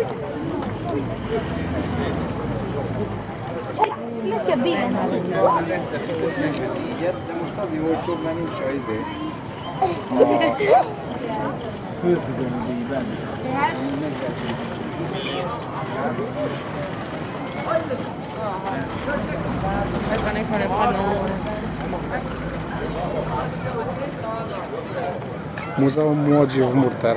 Look at Bill. Who's going to be then? Muzeum Młodzi w Murter.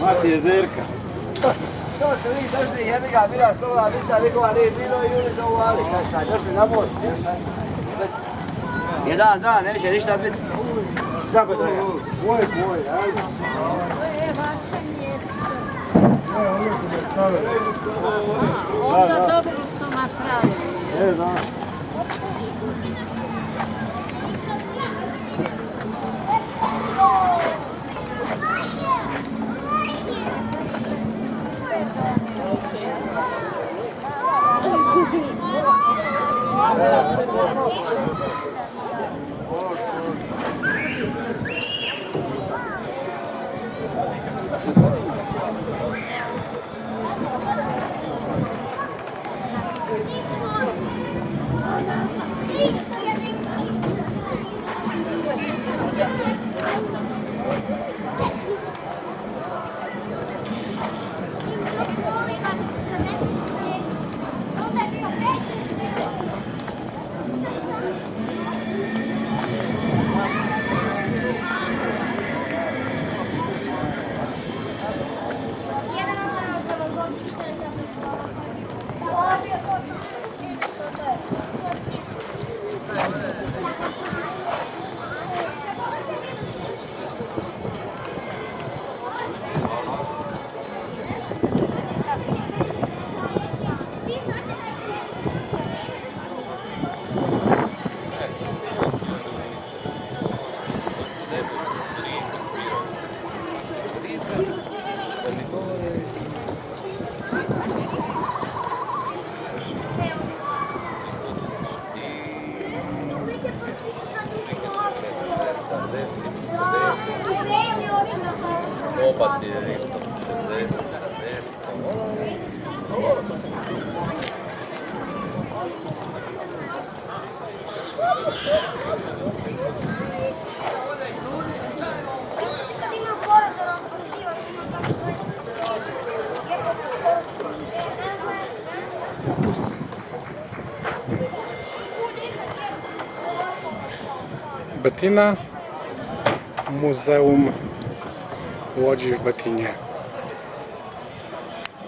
Mati jezerka. To ste vi došli, jebi ga, bila slova, mister, nikova nije bilo i oni su uvali, došli na most. Jedan dan, neće ništa biti. Tako to je. Moj, moj, ajde. Onda dobro su napravili. E, da. Obat you. 440, 60, 90. Бетина, музеум Łodzi w Betinie.